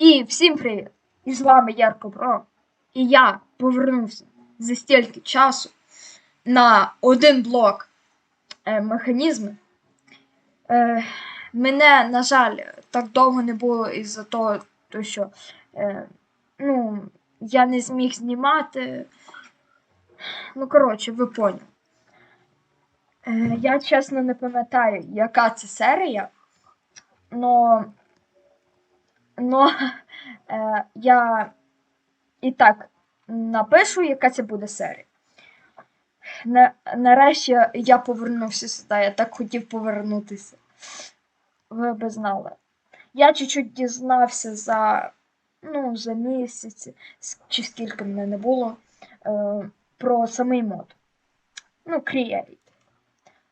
І всім привіт! І з вами Ярко Про. І я повернувся за стільки часу на один блок е, механізми. Е, мене, на жаль, так довго не було із-за того, то що е, ну, я не зміг знімати. Ну, коротше, ви поняли. Е, я чесно не пам'ятаю, яка це серія, но, но е, я і так напишу, яка це буде серія. На, нарешті я повернувся сюди, я так хотів повернутися. Ви би знали. Я чуть-чуть дізнався за, ну, за місяць, чи скільки мене не було, е, про самий мод. Ну, Create.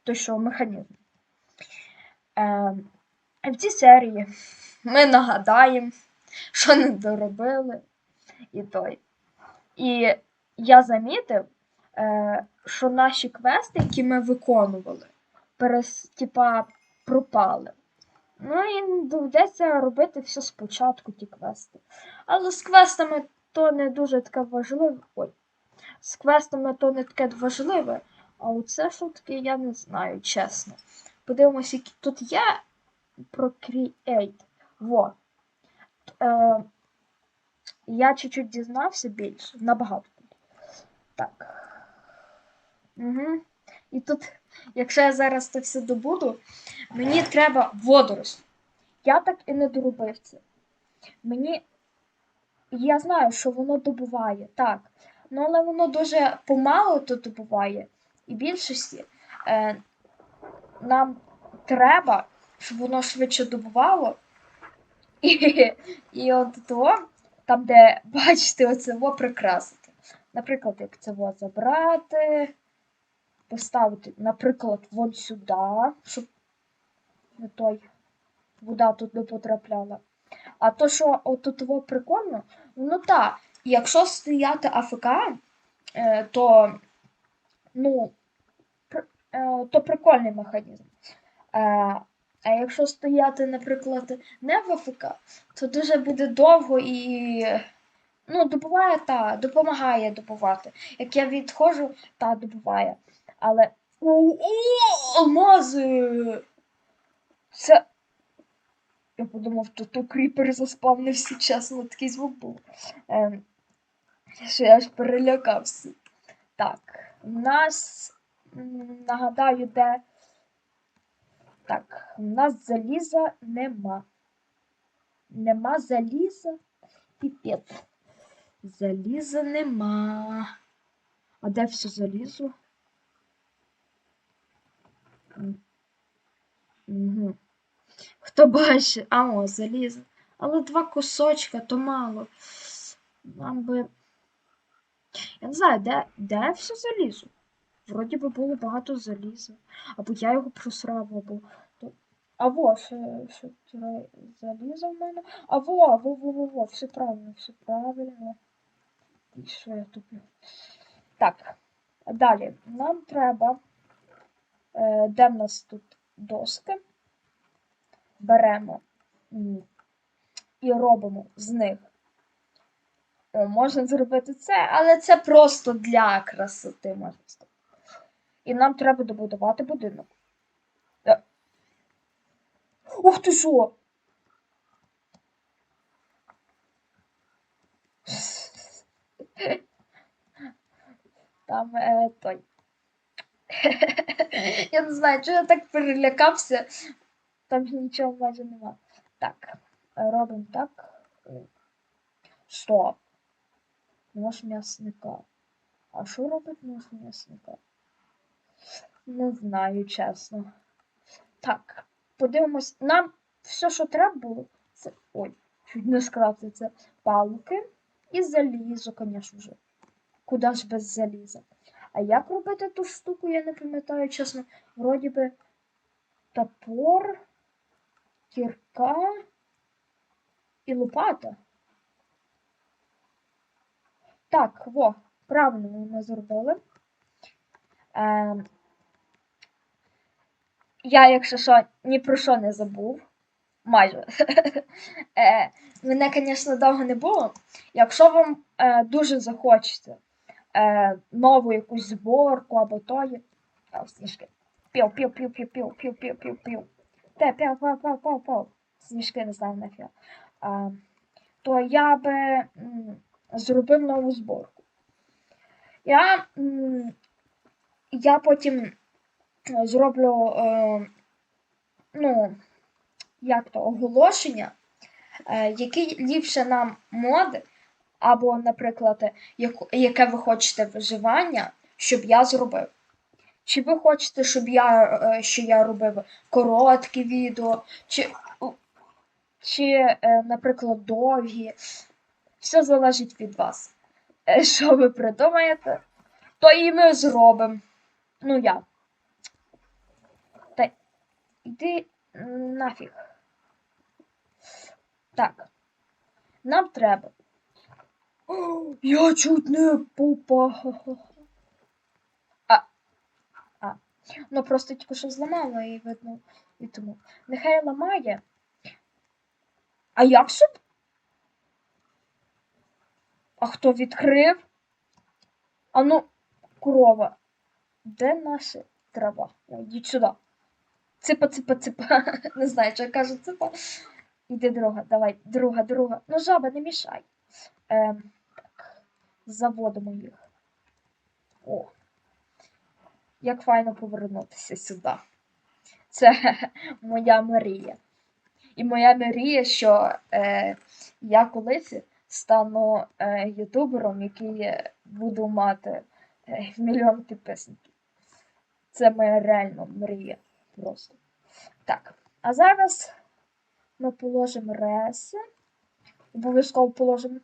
Той, що механізм. Е, в цій серії ми нагадаємо, що не доробили і той. І я замітив, е, що наші квести, які ми виконували, перес, типа, пропали. Ну і доведеться робити все спочатку, ті квести. Але з квестами то не дуже таке важливе. Ой. З квестами то не таке важливе, а оце що таке, я не знаю, чесно. Подивимось, які тут є про Create. Во. Е, я чуть-чуть дізнався більше, набагато. Так. Угу. І тут, якщо я зараз це все добуду, мені треба водоросль. Я так і не доробив це. Мені. Я знаю, що воно добуває, так. Ну, але воно дуже помало то добуває. І більшості е, нам треба, щоб воно швидше добувало. І, і от то, там, де бачите, оце во прикрасити. Наприклад, як це во забрати, поставити, наприклад, вон сюди, щоб не той вода тут не потрапляла. А то, що отут во прикольно, ну так, якщо стояти АФК, е, то, ну, е, то прикольний механізм. А якщо стояти, наприклад, не в АФК, то дуже буде довго і. Ну, добуває та, допомагає добувати. Як я відходжу, та добуває. Але. О, алмази! Це. Я подумав, то то кріпер заспавнився, чесно, такий звук був. Ем, що я аж перелякався. Так, у нас, нагадаю, де. Так, у нас заліза нема. Нема заліза. Піпець. Заліза нема. А де все залізо? Угу. Хто бачить? А о, залізо. Але два кусочка, то мало. Нам би. Я не знаю, де, де все залізо? Вроді би було багато заліза. Або я його просрав, або. то- А во, ще, ще тире залізо в мене. А во, во, во, во, все правильно, все правильно. І що я туплю? Так, далі. Нам треба. Е, де в нас тут доски? Беремо і робимо з них. Можна зробити це, але це просто для красоти, можна сказати. І нам треба добудувати будинок. Е. Ух ти що! Там е, той. Я не знаю, чого я так перелякався. Там нічого майже нема. Так, робимо так. Стоп. Нож м'ясника. А що робить нож м'ясника? Не знаю, чесно. Так, подивимось. Нам все, що треба було, це. Ой, чуть не скрати це палки і залізо, звісно ж. Куди ж без заліза? А як робити ту штуку, я не пам'ятаю, чесно. Вроді би топор, кірка і лопата. Так, во, правильно ми зробили. Ем, я, якщо що, ні про що не забув. майже. е, мене, звісно, довго не було. Якщо вам е, дуже захочеться е, нову якусь зборку або тої. Сніжки. Пів, пів, пів, пів, пів, пів, пів, пів, пів. Те, пів, пів, пів, пів, пів. Сніжки не знаю нафіг. А, то я би м, зробив нову зборку. Я, м, я потім е, зроблю, е, ну, як то, оголошення, е, які ліпше нам моди, або, наприклад, яке ви хочете виживання, щоб я зробив. Чи ви хочете, щоб я, е, що я робив короткі відео, чи, чи е, наприклад, довгі. Все залежить від вас. Що ви придумаєте, то і ми зробимо. Ну я. Та йди нафіг. Так. Нам треба. О, я чуть не попав. А. А. Ну просто тільки що зламала і видно. І тому. Нехай ламає. А як щоб? А хто відкрив? А ну, корова. Де наша трава? Йдіть сюди. Ципа, ципа, ципа. Не знаю, що я кажу ципа. Іди, друга, давай, друга, друга. Ну, жаба, не мішай. Ем, так. Заводимо їх. О. Як файно повернутися сюди. Це моя мрія. І моя мрія, що е, я колись стану е, ютубером, який буду мати е, мільйон підписників. Це моя реальна мрія. Просто. Так. А зараз ми положимо реси. Обов'язково положимо.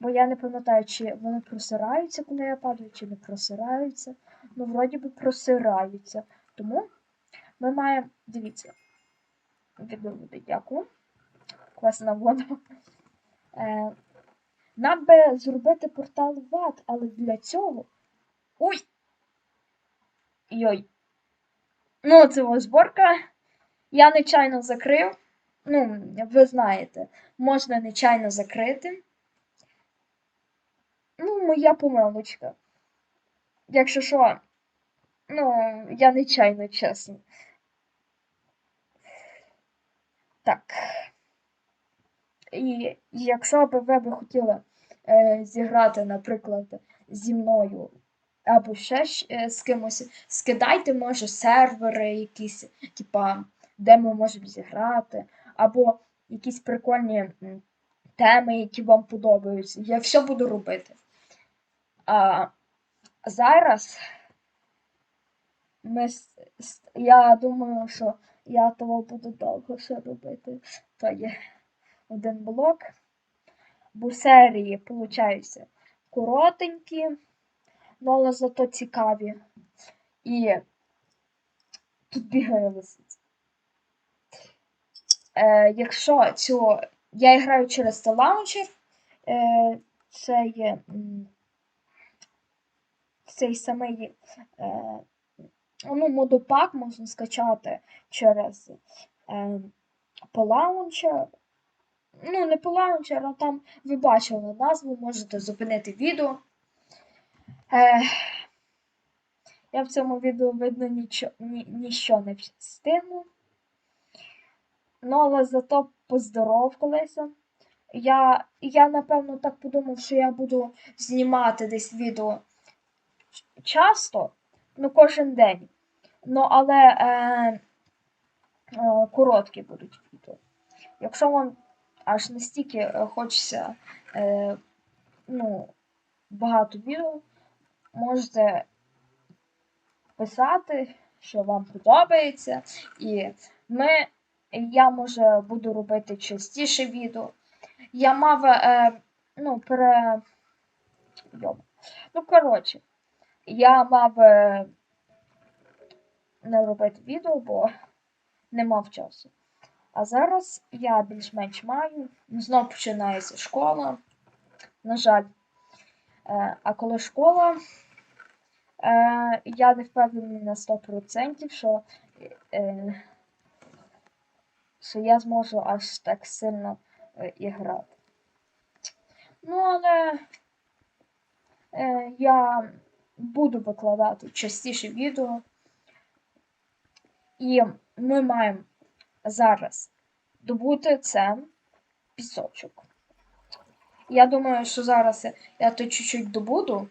Бо я не пам'ятаю, чи вони просираються, коли я падаю, чи не просираються. Ну, вроді би просираються. Тому ми маємо, дивіться, відео буде дякую. Класна вода. Е, нам би зробити портал в ад, але для цього. Ой! Йой. Ну, це ось зборка. Я нечайно закрив. Ну, ви знаєте, можна нечайно закрити. Ну, моя помилочка. Якщо що, ну, я нечайно, чесно. Так. І якщо б ви хотіли е, зіграти, наприклад, зі мною або ще е, з кимось, скидайте, може, сервери якісь, типа, де ми можемо зіграти, або якісь прикольні теми, які вам подобаються. Я все буду робити. А зараз ми, я думаю, що я того буду довго ще робити. То є один блок. Бо серії, виходить, коротенькі, ну, але зато цікаві. І тут бігає лисиця. Е, якщо цю. Я граю через це лаунчер. Е, це є цей самий е, ну, модопак можна скачати через е, по лаунчер. Ну, не по лаунчер, а там ви бачили назву, можете зупинити відео. Е, я в цьому відео видно нічо, ні, ніщо не встигну. Ну, але зато поздоровкалися. Я, я, напевно, так подумав, що я буду знімати десь відео часто, ну, кожен день. Ну, але е, е, короткі будуть відео. Якщо вам аж настільки хочеться е, ну, багато відео, можете писати, що вам подобається. І ми, я може буду робити частіше відео. Я мав, е, ну, пере. Ну, коротше, я мав е, не робити відео, бо не мав часу. А зараз я більш-менш маю. Знов починається школа. На жаль. Е, а коли школа, е, я не впевнений на 100%, що е, що я зможу аж так сильно е, і грати. Ну, але я буду викладати частіше відео. І ми маємо зараз добути це пісочок. Я думаю, що зараз я, то чуть-чуть добуду.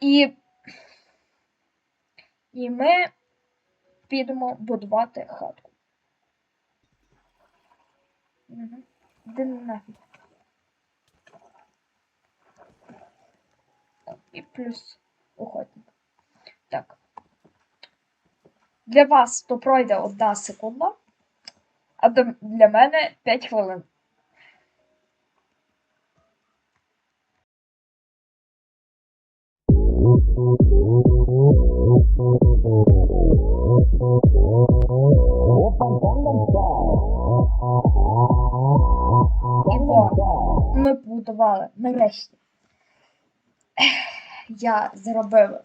І, і ми підемо будувати хатку. Де нафіг. І плюс охотник. Так. Для вас то пройде одна секунда, а для мене 5 хвилин. Побудували нарешті. Я зробив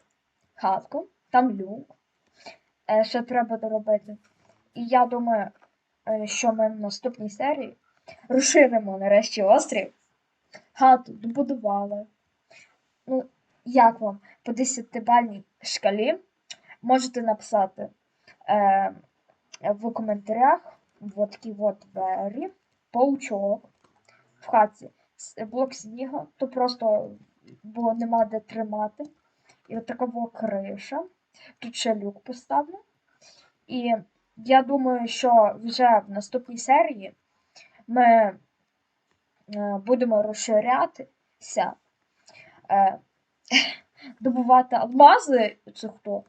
хатку, там люк. Е, Ще треба доробити. І я думаю, е, що ми в наступній серії розширимо нарешті острів. Хату добудували. Ну, як вам по 10-бальній шкалі можете написати е, в коментарях вот такі от двері, паучок в хаті блок снігу, то просто бо нема де тримати. І от така во криша. Тут ще люк поставлю. І я думаю, що вже в наступній серії ми е, будемо розширятися, е, добувати алмази. Це хто?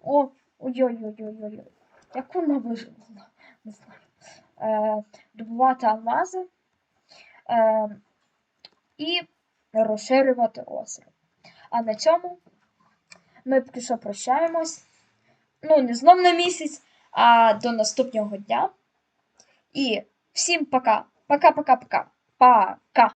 О, ой-ой-ой-ой-ой. Як вона вижила? Не знаю. Е, добувати алмази е, і розширювати озеро. А на цьому ми поки прощаємось. Ну, не знов на місяць, а до наступного дня. І всім пока. Пока-пока-пока. Пока.